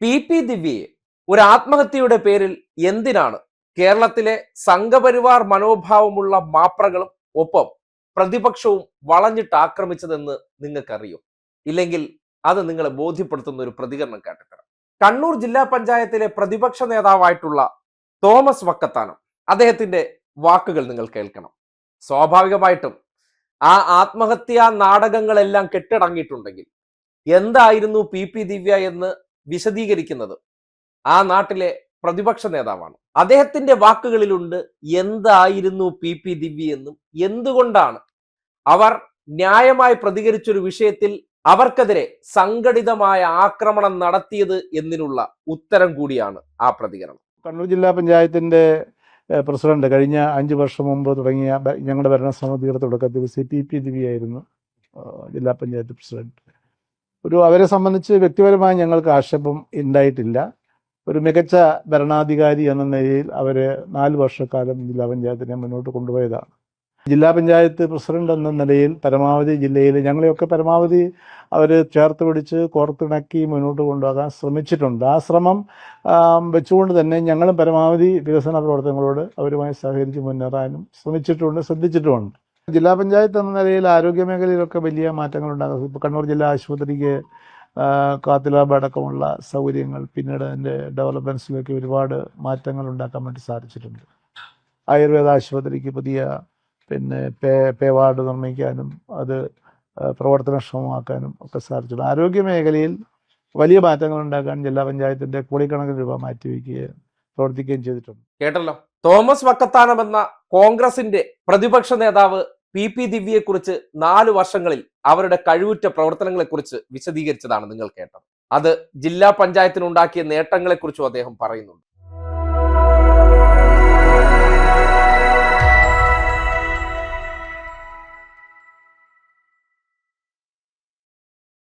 P P ദിവ്യയെ ഒരു ആത്മഹത്യയുടെ പേരിൽ എന്തിനാണ് കേരളത്തിലെ സംഘപരിവാർ മനോഭാവമുള്ള മാപ്രകളും ഒപ്പം പ്രതിപക്ഷവും വളഞ്ഞിട്ട് ആക്രമിച്ചതെന്ന് നിങ്ങൾക്കറിയോ? ഇല്ലെങ്കിൽ അത് നിങ്ങളെ ബോധ്യപ്പെടുത്തുന്ന ഒരു പ്രതികരണം കാട്ടിത്തരാം. കണ്ണൂർ ജില്ലാ പഞ്ചായത്തിലെ പ്രതിപക്ഷ നേതാവായിട്ടുള്ള തോമസ് വക്കത്താനം അദ്ദേഹത്തിന്റെ വാക്കുകൾ നിങ്ങൾ കേൾക്കണം. സ്വാഭാവികമായിട്ടും ആ ആത്മഹത്യാ നാടകങ്ങളെല്ലാം കെട്ടടങ്ങിയിട്ടുണ്ടെങ്കിൽ എന്തായിരുന്നു പി പി ദിവ്യ എന്ന് വിശദീകരിക്കുന്നത് ആ നാട്ടിലെ പ്രതിപക്ഷ നേതാവാണ്. അദ്ദേഹത്തിന്റെ വാക്കുകളിലുണ്ട് എന്തായിരുന്നു പി. പി. ദിവ്യ എന്നും? എന്തുകൊണ്ടാണ്? അവർ ന്യായമായി പ്രതികരിച്ചൊരു വിഷയത്തിൽ അവർക്കെതിരെ സംഘടിതമായ ആക്രമണം നടത്തിയത് എന്നതിനുള്ള ഉത്തരം കൂടിയാണ് ആ പ്രതികരണം. കണ്ണൂർ ജില്ലാ പഞ്ചായത്തിന്റെ പ്രസിഡന്റ് കഴിഞ്ഞ അഞ്ച് വർഷം മുമ്പ് തുടങ്ങിയ ഞങ്ങളുടെ ഭരണസമിതിയുടെ തുടക്കത്തിൽ സി. പി. പി. ദിവ്യായിരുന്നു ജില്ലാ പഞ്ചായത്ത് പ്രസിഡന്റ്. ഒരു അവരെ സംബന്ധിച്ച് വ്യക്തിപരമായി ഞങ്ങൾക്ക് ആക്ഷേപം ഉണ്ടായിട്ടില്ല. ഒരു മികച്ച ഭരണാധികാരി എന്ന നിലയിൽ അവരെ നാല് വർഷക്കാലം ജില്ലാ പഞ്ചായത്തിനെ മുന്നോട്ട് കൊണ്ടുപോയതാണ്. ജില്ലാ പഞ്ചായത്ത് പ്രസിഡന്റ് എന്ന നിലയിൽ പരമാവധി ജില്ലയിൽ ഞങ്ങളെയൊക്കെ പരമാവധി അവർ ചേർത്ത് പിടിച്ച് കോർത്തിണക്കി മുന്നോട്ട് കൊണ്ടുപോകാൻ ശ്രമിച്ചിട്ടുണ്ട്. ആ ശ്രമം വെച്ചുകൊണ്ട് തന്നെ ഞങ്ങളും പരമാവധി വികസന പ്രവർത്തനങ്ങളോട് അവരുമായി സഹകരിച്ച് മുന്നേറാനും ശ്രമിച്ചിട്ടുണ്ട് ശ്രദ്ധിച്ചിട്ടുമുണ്ട്. ജില്ലാ പഞ്ചായത്ത് എന്ന നിലയിൽ ആരോഗ്യ മേഖലയിലൊക്കെ വലിയ മാറ്റങ്ങൾ ഉണ്ടാകും ഇപ്പോൾ കണ്ണൂർ ജില്ലാ ആശുപത്രിക്ക് കാത്തിലാബ് കാത്ത് അടക്കമുള്ള സൗകര്യങ്ങൾ പിന്നീട് അതിന്റെ ഡെവലപ്മെന്റ്സിലേക്ക് ഒരുപാട് മാറ്റങ്ങൾ ഉണ്ടാക്കാൻ വേണ്ടി സാധിച്ചിട്ടുണ്ട്. ആയുർവേദ ആശുപത്രിക്ക് പുതിയ പിന്നെ പേ പേ വാർഡ് നിർമ്മിക്കാനും അത് പ്രവർത്തനക്ഷമമാക്കാനും ഒക്കെ സാധിച്ചിട്ടുണ്ട്. ആരോഗ്യ മേഖലയിൽ വലിയ മാറ്റങ്ങൾ ഉണ്ടാക്കാൻ ജില്ലാ പഞ്ചായത്തിന്റെ കോടിക്കണക്കിന് രൂപ മാറ്റിവെക്കുകയും പ്രവർത്തിക്കുകയും ചെയ്തിട്ടുണ്ട്. കേട്ടല്ലോ. തോമസ് വക്കത്താനം എന്ന കോൺഗ്രസിന്റെ പ്രതിപക്ഷ നേതാവ് പി പി ദിവ്യയെക്കുറിച്ച് നാല് വർഷങ്ങളിൽ അവരുടെ കഴിവുറ്റ പ്രവർത്തനങ്ങളെക്കുറിച്ച് വിശദീകരിച്ചതാണ് നിങ്ങൾ കേട്ടത്. അത് ജില്ലാ പഞ്ചായത്തിനുണ്ടാക്കിയ നേട്ടങ്ങളെക്കുറിച്ചും അദ്ദേഹം പറയുന്നുണ്ട്.